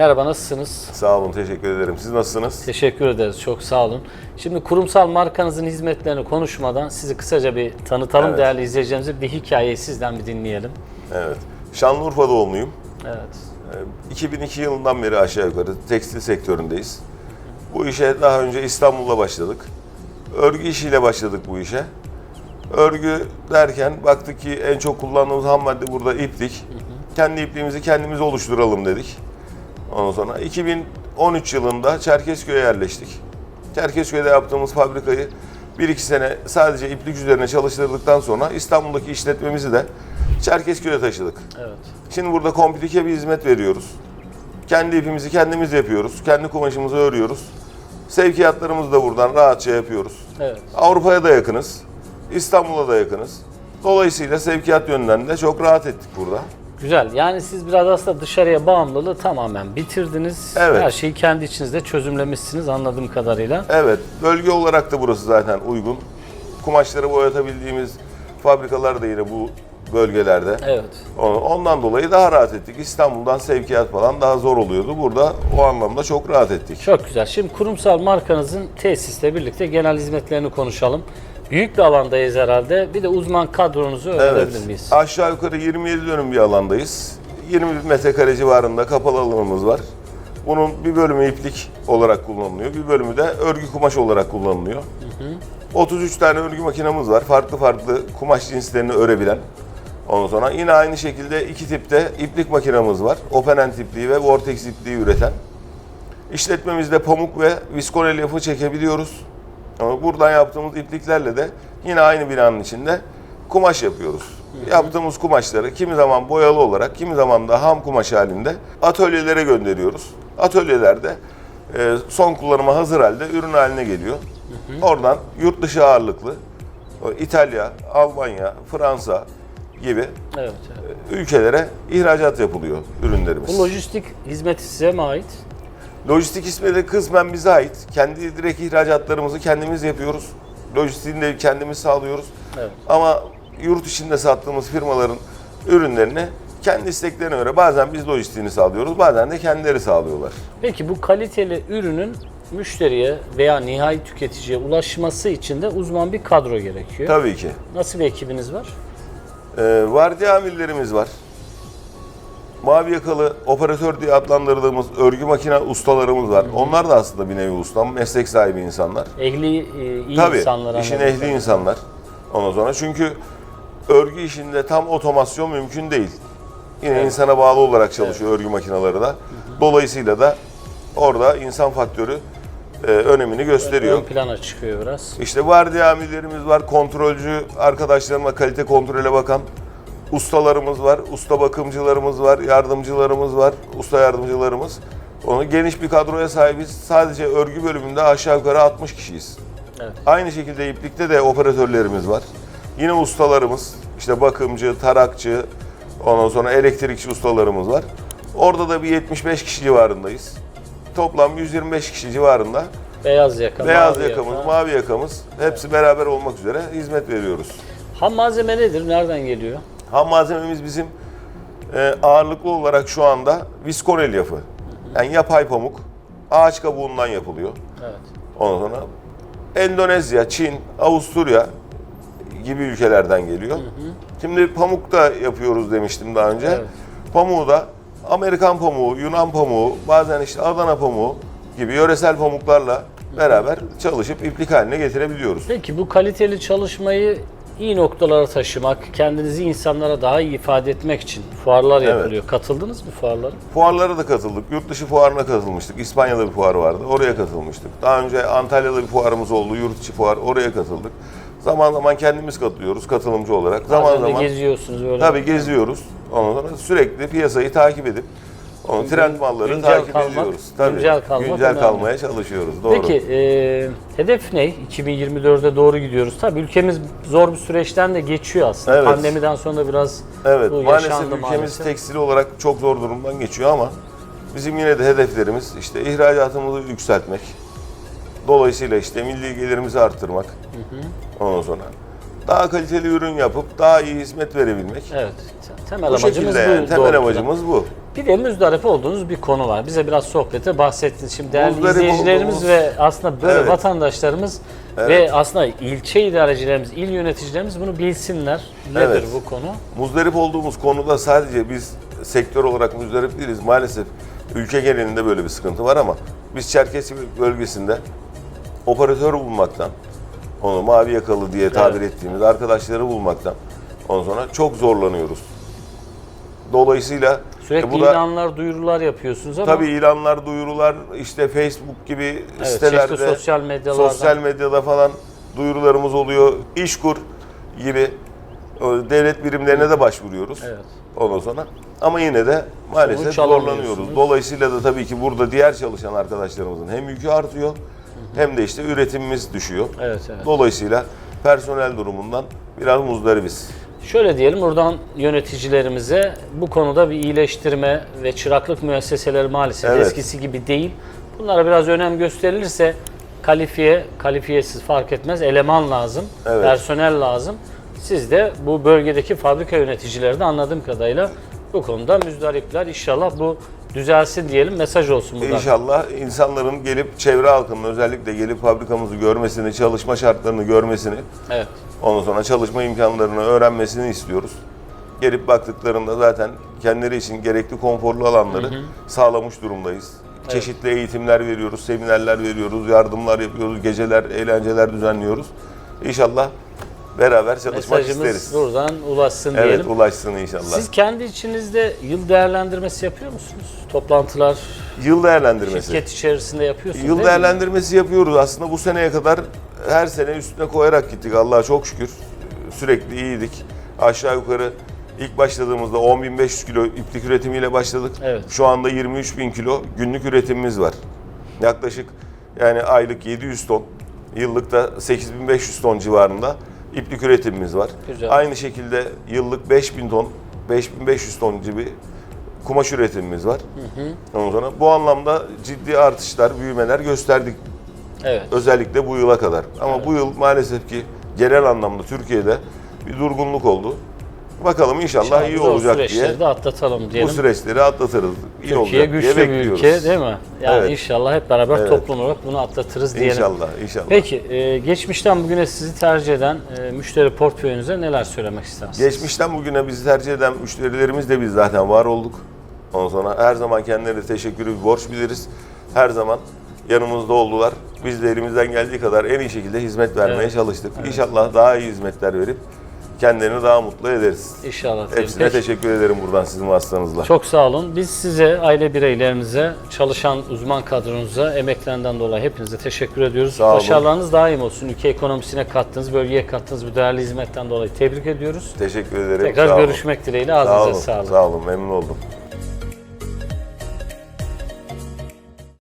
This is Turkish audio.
Merhaba nasılsınız? Sağ olun, teşekkür ederim. Siz nasılsınız? Teşekkür ederiz. Çok sağ olun. Şimdi kurumsal markanızın hizmetlerini konuşmadan sizi kısaca bir tanıtalım Evet. değerli izleyicilerimize. Bir hikayeyi sizden bir dinleyelim. Evet. Şanlıurfa doğumluyum. Evet. Ee, 2002 yılından beri aşağı yukarı tekstil sektöründeyiz. Bu işe daha önce İstanbul'da başladık. Örgü işiyle başladık bu işe. Örgü derken baktık ki en çok kullandığımız ham madde burada iplik. Kendi ipliğimizi kendimiz oluşturalım dedik. Ondan sonra 2013 yılında Çerkezköy'e yerleştik. Çerkezköy'de yaptığımız fabrikayı 1-2 sene sadece iplik üzerine çalıştırdıktan sonra İstanbul'daki işletmemizi de Çerkezköy'e taşıdık. Evet. Şimdi burada komplike bir hizmet veriyoruz. Kendi ipimizi kendimiz yapıyoruz. Kendi kumaşımızı örüyoruz. Sevkiyatlarımızı da buradan rahatça yapıyoruz. Evet. Avrupa'ya da yakınız. İstanbul'a da yakınız. Dolayısıyla sevkiyat yönden de çok rahat ettik burada. Güzel. Yani siz biraz aslında dışarıya bağımlılığı tamamen bitirdiniz. Evet. Her şeyi kendi içinizde çözümlemişsiniz anladığım kadarıyla. Evet, bölge olarak da burası zaten uygun. Kumaşları boyatabildiğimiz fabrikalar da yine bu bölgelerde. Evet. Ondan dolayı daha rahat ettik. İstanbul'dan sevkiyat falan daha zor oluyordu. Burada o anlamda çok rahat ettik. Çok güzel. Şimdi kurumsal markanızın tesisle birlikte genel hizmetlerini konuşalım. Büyük bir alandayız herhalde. Bir de uzman kadronuzu Evet. öğrenebilir miyiz? Aşağı yukarı 27 dönüm bir alandayız. 20 metrekare civarında kapalı alanımız var. Bunun bir bölümü iplik olarak kullanılıyor. Bir bölümü de örgü kumaş olarak kullanılıyor. 33 tane örgü makinamız var. Farklı farklı kumaş cinslerini örebilen. Ondan sonra yine aynı şekilde iki tipte iplik makinamız var. Open end ipliği ve vortex ipliği üreten. İşletmemizde pamuk ve viskon elyafı çekebiliyoruz. Ama buradan yaptığımız ipliklerle de yine aynı binanın içinde kumaş yapıyoruz. Yaptığımız kumaşları kimi zaman boyalı olarak, kimi zaman da ham kumaş halinde atölyelere gönderiyoruz. Atölyelerde e, son kullanıma hazır halde ürün haline geliyor. Oradan yurt dışı ağırlıklı İtalya, Almanya, Fransa gibi Evet. evet. ülkelere ihracat yapılıyor ürünlerimiz. Bu lojistik hizmeti size mi ait? Lojistik hizmeti kısmen bize ait. Kendi direkt ihracatlarımızı kendimiz yapıyoruz. Lojistiğini de kendimiz sağlıyoruz. Evet. Ama yurt içinde sattığımız firmaların ürünlerini kendi isteklerine göre bazen biz lojistiğini sağlıyoruz, bazen de kendileri sağlıyorlar. Peki bu kaliteli ürünün müşteriye veya nihai tüketiciye ulaşması için de uzman bir kadro gerekiyor. Tabii ki. Nasıl bir ekibiniz var? Ee, vardiya amirlerimiz var. Mavi yakalı operatör diye adlandırdığımız örgü makine ustalarımız var. Onlar da aslında bir nevi usta, meslek sahibi insanlar. Ehli, e, iyi Tabii, insanlar. işin anladığım ehli insanlar. Ondan sonra çünkü örgü işinde tam otomasyon mümkün değil. Yine insana bağlı olarak çalışıyor örgü makineleri de. Dolayısıyla da orada insan faktörü e, önemini gösteriyor. Ön plana çıkıyor biraz. İşte vardiya amirlerimiz var, kontrolcü arkadaşlarıma kalite kontrole bakan ustalarımız var, usta bakımcılarımız var, yardımcılarımız var, usta yardımcılarımız. Onu geniş bir kadroya sahibiz. Sadece örgü bölümünde aşağı yukarı 60 kişiyiz. Evet. Aynı şekilde iplikte de operatörlerimiz var. Yine ustalarımız, işte bakımcı, tarakçı, ondan sonra elektrikçi ustalarımız var. Orada da bir 75 kişi civarındayız. Toplam 125 kişi civarında Beyaz yaka, beyaz mavi yakamız, yaka. mavi yakamız hepsi beraber olmak üzere hizmet veriyoruz. Ham malzeme nedir? Nereden geliyor? Ham malzememiz bizim e, ağırlıklı olarak şu anda viskon elyafı. Yani yapay pamuk ağaç kabuğundan yapılıyor. Evet. Ondan sonra Endonezya, Çin, Avusturya gibi ülkelerden geliyor. Şimdi pamuk da yapıyoruz demiştim daha önce. Evet. Pamuğu da Amerikan pamuğu, Yunan pamuğu, bazen işte Adana pamuğu gibi yöresel pamuklarla beraber çalışıp iplik haline getirebiliyoruz. Peki bu kaliteli çalışmayı iyi noktalara taşımak, kendinizi insanlara daha iyi ifade etmek için fuarlar Evet. yapılıyor. Katıldınız mı fuarlara? Fuarlara da katıldık. Yurt dışı fuarına katılmıştık. İspanya'da bir fuar vardı. Oraya katılmıştık. Daha önce Antalya'da bir fuarımız oldu. Yurt içi fuar. Oraya katıldık. Zaman zaman kendimiz katılıyoruz katılımcı olarak. Zaman zaman geziyorsunuz öyle. tabii geziyoruz. Ondan sonra sürekli piyasayı takip edip onu trend malları güncel takip kalmak, ediyoruz. Tabii. güncel kalmak güncel önemli. kalmaya çalışıyoruz. Doğru. Peki e, hedef ne? 2024'e doğru gidiyoruz. Tabii ülkemiz zor bir süreçten de geçiyor aslında. Evet. Pandemiden sonra biraz Evet, bu maalesef yaşandı ülkemiz maalesef. tekstil olarak çok zor durumdan geçiyor ama bizim yine de hedeflerimiz işte ihracatımızı yükseltmek. Dolayısıyla işte milli gelirimizi arttırmak. Ondan sonra daha kaliteli ürün yapıp daha iyi hizmet verebilmek. Evet. Temel Bu amacımız bu. yani temel doğrultuda. amacımız bu. Bir de müzdarip olduğunuz bir konu var. Bize biraz sohbete bahsettiniz. Şimdi değerli Muzdarip izleyicilerimiz olduğumuz- ve aslında böyle Evet. vatandaşlarımız ve aslında ilçe idarecilerimiz, il yöneticilerimiz bunu bilsinler. Nedir Evet. bu konu? Muzdarip olduğumuz konuda sadece biz sektör olarak muzdarip değiliz. Maalesef ülke genelinde böyle bir sıkıntı var ama biz Çerkesi bölgesinde operatör bulmaktan, onu mavi yakalı diye tabir ettiğimiz arkadaşları bulmaktan ondan sonra çok zorlanıyoruz. Dolayısıyla Sürekli e, bu da ilanlar, duyurular yapıyorsunuz ama tabii ilanlar, duyurular işte Facebook gibi evet, sitelerde, sosyal medyalardan sosyal medyada falan duyurularımız oluyor. İşkur gibi e, devlet birimlerine de başvuruyoruz. Evet. Ondan sonra ama yine de maalesef zorlanıyoruz. Dolayısıyla da tabii ki burada diğer çalışan arkadaşlarımızın hem yükü artıyor hem de işte üretimimiz düşüyor. Evet, evet. Dolayısıyla personel durumundan biraz muzdaribiz. Şöyle diyelim buradan yöneticilerimize bu konuda bir iyileştirme ve çıraklık müesseseleri maalesef Evet. eskisi gibi değil. Bunlara biraz önem gösterilirse kalifiye, kalifiyesiz fark etmez eleman lazım, Evet. personel lazım. Siz de bu bölgedeki fabrika yöneticileri de anladığım kadarıyla bu konuda müzdaripler. İnşallah bu düzelsin diyelim mesaj olsun buradan. İnşallah insanların gelip çevre halkının özellikle gelip fabrikamızı görmesini, çalışma şartlarını görmesini, Evet. ondan sonra çalışma imkanlarını öğrenmesini istiyoruz. Gelip baktıklarında zaten kendileri için gerekli konforlu alanları sağlamış durumdayız. Çeşitli eğitimler veriyoruz, seminerler veriyoruz, yardımlar yapıyoruz, geceler, eğlenceler düzenliyoruz. İnşallah beraber çalışmak Mesajımız isteriz. buradan ulaşsın Evet, diyelim. ulaşsın inşallah. Siz kendi içinizde yıl değerlendirmesi yapıyor musunuz? Toplantılar, Yıl değerlendirmesi. şirket içerisinde yapıyorsunuz Yıl değil mi? değerlendirmesi yapıyoruz. Aslında bu seneye kadar her sene üstüne koyarak gittik. Allah'a çok şükür. Sürekli iyiydik. Aşağı yukarı ilk başladığımızda 10.500 kilo iplik üretimiyle başladık. Evet. Şu anda 23.000 kilo günlük üretimimiz var. Yaklaşık yani aylık 700 ton, yıllıkta 8.500 ton civarında iplik üretimimiz var. Güzel. Aynı şekilde yıllık 5.000 ton, 5.500 ton gibi kumaş üretimimiz var. Ondan sonra bu anlamda ciddi artışlar, büyümeler gösterdik Evet. özellikle bu yıla kadar. Ama bu yıl maalesef ki genel anlamda Türkiye'de bir durgunluk oldu. Bakalım inşallah, İnşallah iyi olacak süreçleri diye de atlatatalım bu diyelim. süreçleri atlatırız. İyi Türkiye olacak diye güçlü bir ülke değil mi? Yani Evet. inşallah hep beraber Evet. toplum olarak bunu atlatırız diyelim. İnşallah, inşallah. Peki e, geçmişten bugüne sizi tercih eden e, müşteri portföyünüze neler söylemek istersiniz? Geçmişten bugüne bizi tercih eden müşterilerimiz de biz zaten var olduk. Ondan sonra her zaman kendilerine teşekkürü bir borç biliriz. Her zaman yanımızda oldular. Biz de elimizden geldiği kadar en iyi şekilde hizmet vermeye Evet. çalıştık. İnşallah daha iyi hizmetler verip kendilerini daha mutlu ederiz. İnşallah. Hepsine Peki. teşekkür ederim buradan sizin vasıtanızla. Çok sağ olun. Biz size, aile bireylerinize, çalışan uzman kadronuza emeklerinden dolayı hepinize teşekkür ediyoruz. Sağ olun. Başarılarınız daim olsun. Ülke ekonomisine kattığınız, bölgeye kattığınız bu değerli hizmetten dolayı tebrik ediyoruz. Teşekkür ederim. Tekrar Sağ olun. görüşmek dileğiyle. Sağ Ağzınıza olun. sağlık. Sağ olun. Memnun oldum.